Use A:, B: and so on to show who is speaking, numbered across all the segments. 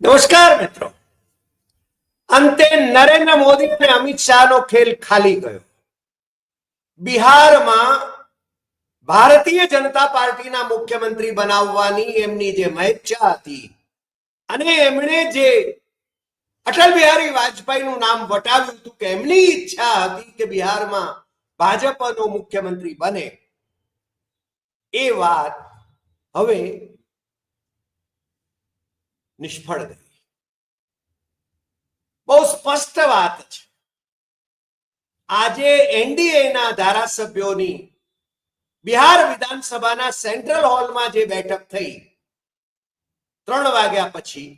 A: નમસ્કાર મિત્રો. અંતે નરેન્દ્ર મોદી અને અમિત શાહનો ખેલ ખાલી ગયો. બિહારમાં ભારતીય જનતા પાર્ટીના મુખ્યમંત્રી બનાવવાની એમની જે મહેચ્છા હતી અને એમણે જે અટલ બિહારી વાજપેયીનું નામ વટાવ્યું હતું કે એમની ઈચ્છા હતી કે બિહારમાં ભાજપનો મુખ્યમંત્રી બને. એ વાત હવે નિષ્ફળ ગઈ. બહુ સ્પષ્ટ વાત છે. આજે એનડીએના ધારાસભ્યોની બિહાર વિધાનસભાના સેન્ટ્રલ હોલમાં જે બેઠક થઈ, ત્રણ વાગ્યા પછી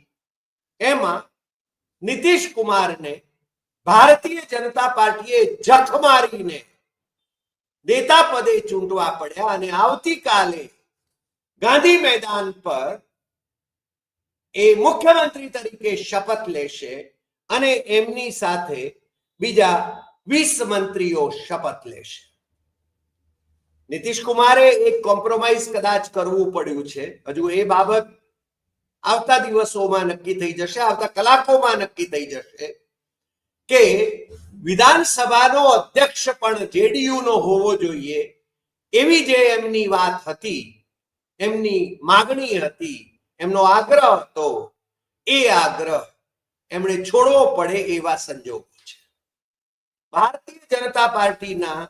A: એમાં નીતિશ કુમારને ભારતીય જનતા પાર્ટીએ જખ મારીને નેતા પદે ચૂંટવા પડ્યા અને આવતીકાલે ગાંધી મેદાન પર એ મુખ્યમંત્રી તરીકે શપથ લેશે અને એમની સાથે બીજા વીસ મંત્રીઓ શપથ લેશે. નીતિશ કુમારે એક કોમ્પ્રોમાઇઝ કદાચ કરવું પડ્યું છે. હજુ એ બાબત આવતા દિવસોમાં નક્કી થઈ જશે, આવતા કલાકોમાં નક્કી થઈ જશે કે વિધાનસભાનો અધ્યક્ષ પણ જેડીયુ નો હોવો જોઈએ. એવી જે એમની વાત હતી, એમની માગણી હતી એમનો આગ્રહ હતો. એ આગ્રહ એમણે છોડવો પડે એવા સંજોગો છે. ભારતીય જનતા પાર્ટીના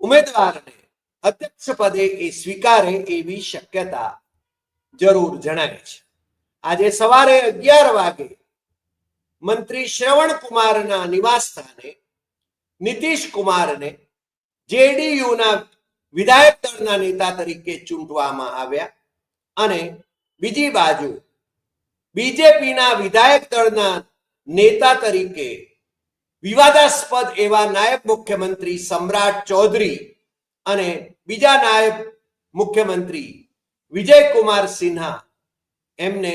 A: ઉમેદવારને અધ્યક્ષ પદે એ સ્વીકારે એવી શક્યતા જરૂર જણાય છે. આજે સવારે અગિયાર વાગે મંત્રી શ્રવણ કુમારના નિવાસ સ્થાને નીતિશ કુમારને જેડીયુના વિધાયક દળના નેતા તરીકે ચૂંટવામાં આવ્યા. અને બીજી બાજુ બીજેપીના વિધાયક દળના નેતા તરીકે વિવાદાસ્પદ એવા નાયબ મુખ્યમંત્રી સમ્રાટ ચૌધરી અને બીજા નાયબ મુખ્યમંત્રી વિજયકુમાર સિન્હા એમને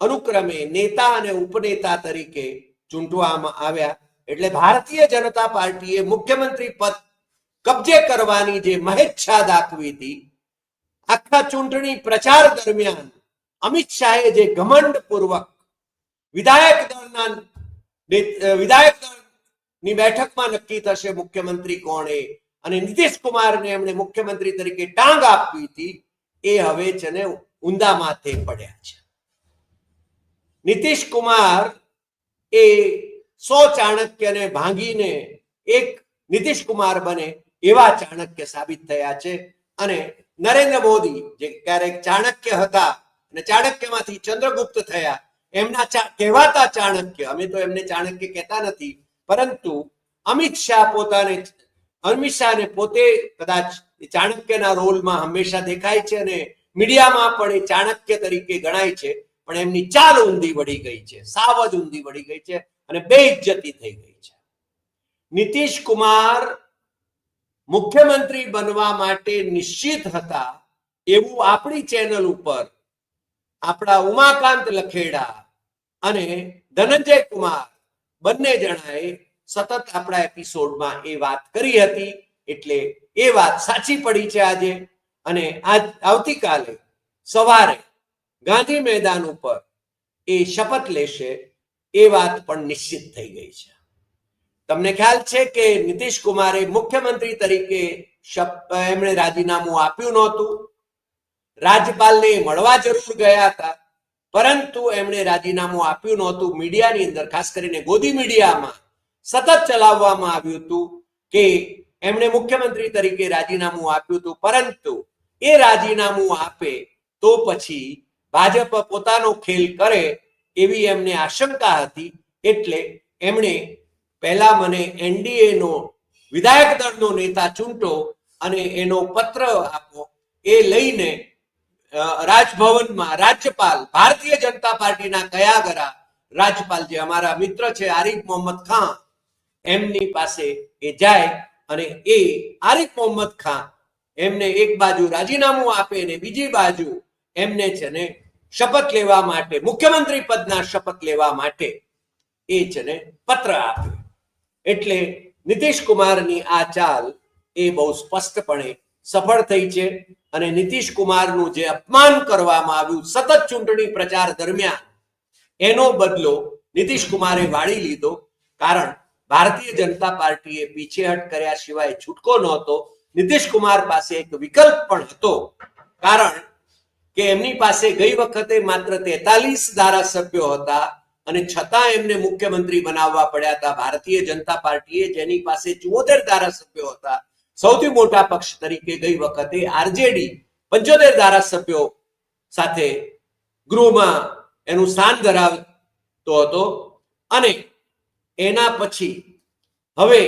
A: અનુક્રમે નેતા અને ઉપનેતા તરીકે ચૂંટવામાં આવ્યા. એટલે ભારતીય જનતા પાર્ટીએ મુખ્યમંત્રી પદ કબજે કરવાની જે મહેચ્છા દાખવી હતી આખા ચૂંટણી પ્રચાર દરમિયાન અમિત શાહે જે ઘમંડ પૂર્વક વિધાયક દળના વિધાયક દળની બેઠકમાં નક્કી થશે મુખ્યમંત્રી કોણે અને નીતિશ કુમારને એમણે મુખ્યમંત્રી તરીકે ટાંગ આપી હતી. એ હવે છે ઊંધા માથે પડ્યા છે. નીતિશ કુમાર એ સો ચાણક્યને ભાંગીને એક નીતિશ કુમાર બને એવા ચાણક્ય સાબિત થયા છે. અને નરેન્દ્ર મોદી જે ક્યારેક ચાણક્ય હતા અને ચાણક્યમાંથી ચંદ્રગુપ્ત થયા, એમના કહેવાતા ચાણક્ય, અમે તો એમને ચાણક્ય કહેતા નથી, પરંતુ અમિત શાહ પોતાને, અમિત શાહને પોતે કદાચ ચાણક્યના રોલમાં હંમેશા દેખાય છે અને મીડિયામાં પણ એ ચાણક્ય તરીકે ગણાય છે, પણ એમની ચાલ ઊંધી વળી ગઈ છે સાવ જ ઊંધી વળી ગઈ છે અને બેઇજ્જતી થઈ ગઈ છે. નીતિશ કુમાર મુખ્યમંત્રી બનવા માટે નિશ્ચિત હતા એવું આપણી ચેનલ ઉપર આપણા ઉમાકાંત લખેડા અને ધનંજય કુમાર બંને જણાએ સતત આપણા એપિસોડમાં એ વાત કરી હતી, એટલે એ વાત સાચી પડી છે આજે. અને આજ આવતીકાલે સવારે ગાંધી મેદાન ઉપર એ શપથ લેશે, એ વાત પણ નિશ્ચિત થઈ ગઈ છે. તમને ખ્યાલ છે કે નીતિશ કુમારે મુખ્યમંત્રી તરીકે એમણે રાજીનામું આપ્યું નહોતું. રાજ્યપાલને મળવા જરૂર ગયા હતા, પરંતુ એમણે રાજીનામું આપ્યું નહોતું. મીડિયાની અંદર, ખાસ કરીને ગોદી મીડિયામાં, સતત ચલાવવામાં આવ્યું હતું કે એમણે મુખ્યમંત્રી તરીકે રાજીનામું આપ્યું હતું, પરંતુ એ રાજીનામું આપે તો પછી ભાજપ પોતાનો ખેલ કરે એવી એમને આશંકા હતી. એટલે એમણે પહેલા મને એનડીએ નો વિધાયક દળનો નેતા ચૂંટો અને એનો પત્ર આપો, એ લઈને રાજભવનમાં રાજ્યપાલ, ભારતીય જનતા પાર્ટીના કયા ગરા રાજ્યપાલ જે અમારા મિત્ર છે આરિફ મોહમ્મદ ખાન, એમની પાસે એ જાય અને એ આરિફ મોહમ્મદ ખાન એમને એક બાજુ રાજીનામું આપે ને બીજી બાજુ એમને છે ને શપથ લેવા માટે, મુખ્યમંત્રી પદના શપથ લેવા માટે એ છે ને પત્ર આપ્યો. એટલે નીતિશ કુમારની આ ચાલ એ બહુ સ્પષ્ટપણે સફળ થઈ છે અને નીતિશ કુમારનું જે અપમાન કરવામાં આવ્યું સતત ચૂંટણી પ્રચાર દરમિયાન, એનો બદલો નીતિશ કુમારે વાળી લીધો કારણ ભારતીય જનતા પાર્ટીએ પીછેહટ કર્યા સિવાય છૂટકો નહોતો. નીતિશ કુમાર પાસે એક વિકલ્પ પણ હતો. કારણ કે એમની પાસે ગઈ વખતે માત્ર તેતાલીસ ધારાસભ્યો હતા. અને છતાં એમને મુખ્યમંત્રી બનાવવા પડ્યા હતા. ભારતીય જનતા પાર્ટીએ જેની પાસે ચુમ્મોતેર ધારાસભ્યો હતા, સૌથી મોટા પક્ષ તરીકે ગઈ વખતે આરજેડી પંચોતેર ધારાસભ્યો સાથે ગૃહમાં એનું સ્થાન ધરાવતો હતો. અને એના પછી હવે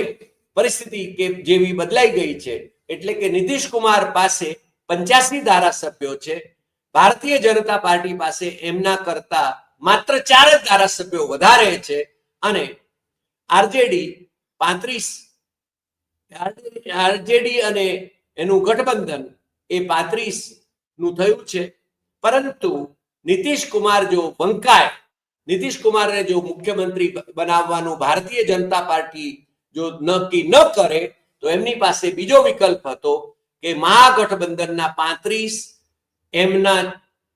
A: પરિસ્થિતિ કે જેવી બદલાઈ ગઈ છે, એટલે કે નીતિશ કુમાર પાસે પંચ્યાસી ધારાસભ્યો છે. ભારતીય જનતા પાર્ટી પાસે એમના કરતા માત્ર ચાર જ ધારાસભ્યો વધારે છે અને આરજેડી પાંત્રીસ, આરજેડી અને એનું ગઠબંધન એ પાંત્રીસનું થયું છે. પરંતુ નીતિશ કુમાર જો બંકાય, નીતિશ કુમારને જો મુખ્યમંત્રી બનાવવાનું ભારતીય જનતા પાર્ટી જો નક્કી ન કરે, તો એમની પાસે બીજો વિકલ્પ હતો કે મહાગઠબંધનના પાંત્રીસ, એમના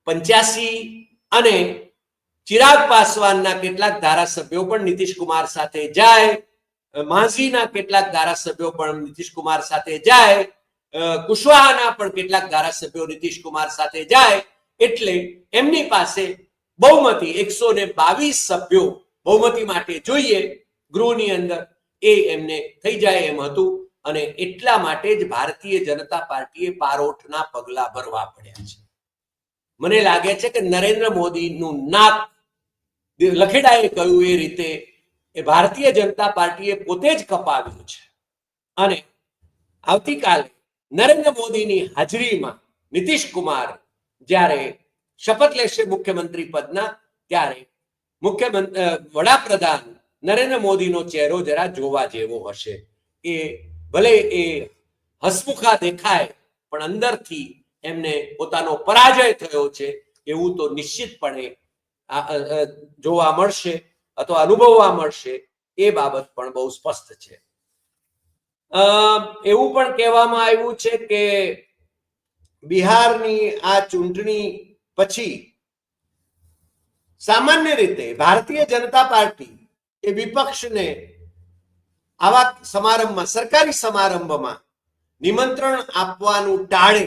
A: પંચ્યાસી અને ચિરાગ પાસવાનના કેટલાક ધારાસભ્યો પણ નીતિશ સાથે જાય માંઝીના કેટલાક ધારાસભ્યો પણ નીતિશ સાથે જાય કુશવાહાના પણ કેટલાક ધારાસભ્યો નીતિશ સાથે જાય, એટલે એમની પાસે બહુમતી એકસો ને બાવીસ સભ્યો બહુમતી માટે જોઈએ, ગૃહની અંદર એ એમને થઈ જાય એમ હતું અને એટલા માટે જ ભારતીય જનતા પાર્ટીએ પારોઠના પગલા ભરવા પડ્યા છે. મને લાગે છે કે નરેન્દ્ર મોદીનું નાક લખેડાએ કહ્યું એ રીતે એ ભારતીય જનતા પાર્ટીએ પોતે જ કપાવ્યું છે. અને આવતીકાલે નરેન્દ્ર મોદીની હાજરીમાં નીતિશ કુમાર જ્યારે શપથ લેશે મુખ્યમંત્રી પદના, ત્યારે મુખ્યમંત્રી વડાપ્રધાન નરેન્દ્ર મોદીનો ચહેરો જરા જોવા જેવો હશે. એ ભલે એ હસમુખા દેખાય, પણ અંદરથી એમને પોતાનો પરાજય થયો છે, એવું તો નિશ્ચિતપણે જોવા મળશે અથવા અનુભવવા મળશે, એ બાબત પણ બહુ સ્પષ્ટ છે. એવું પણ કહેવામાં આવ્યું છે કે બિહારની આ ચૂંટણી પછી સામાન્ય રીતે ભારતીય જનતા પાર્ટી એ વિપક્ષને આવા સમારંભમાં, સરકારી સમારંભમાં નિમંત્રણ આપવાનું ટાળે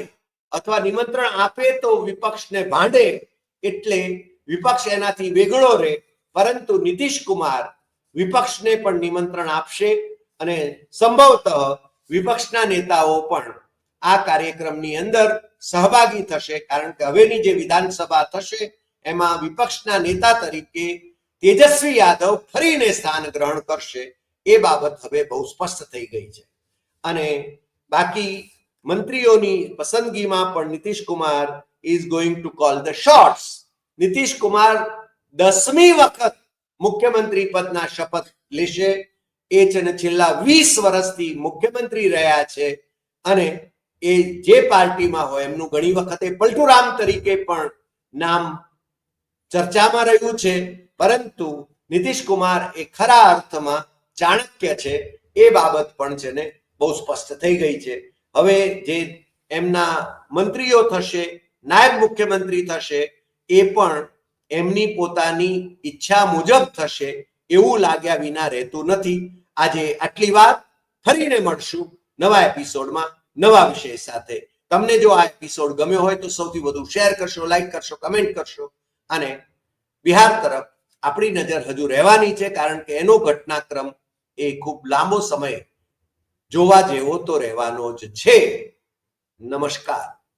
A: અથવા નિમંત્રણ આપે તો વિપક્ષને ભાંડે એટલે વિપક્ષ એનાથી વેગળો રહે પરંતુ નીતિશ કુમાર વિપક્ષને પણ નિમંત્રણ આપશે અને સંભવતઃ વિપક્ષના નેતાઓ પણ આ કાર્યક્રમની અંદર સહભાગી થશે. કારણ કે હવેની જે વિધાનસભા થશે, એમાં વિપક્ષના નેતા તરીકે તેજસ્વી યાદવ ફરીને સ્થાન ગ્રહણ કરશે. એ બાબત હવે બહુ સ્પષ્ટ થઈ ગઈ છે. અને બાકી મંત્રીઓની પસંદગીમાં પણ Nitish Kumar is going to call the shots Nitish Kumar દસમી વખત મુખ્યમંત્રી પદના શપથ લેશે. એ છે ને છેલ્લા વીસ વર્ષથી મુખ્યમંત્રી રહ્યા છે. અને એ જે પાર્ટીમાં હોય એમનું ઘણી વખતે પલટુરામ તરીકે પણ નામ ચર્ચામાં રહ્યું છે. પરંતુ નીતિશ કુમાર એ ખરા અર્થમાં ચાણક્ય છે. એ બાબત પણ છે ને બહુ સ્પષ્ટ થઈ ગઈ છે. હવે જે એમના મંત્રીઓ થશે, નાયબ મુખ્યમંત્રી થશે એ પણ એમની પોતાની ઈચ્છા મુજબ થશે એવું લાગ્યા વિના રહેતું નથી. આજે આટલી વાત ફરીને મળશું નવા એપિસોડમાં નવા વિષય સાથે. તમને જો આ એપિસોડ ગમ્યો હોય તો સૌથી વધુ શેર કરશો, લાઈક કરશો, કમેન્ટ કરશો અને બિહાર તરફ આપણી નજર હજુ રહેવાની છે કારણ કે એનો ઘટનાક્રમ એ ખૂબ લાંબો સમય જોવા જેવો તો રહેવાનો જ છે. નમસ્કાર.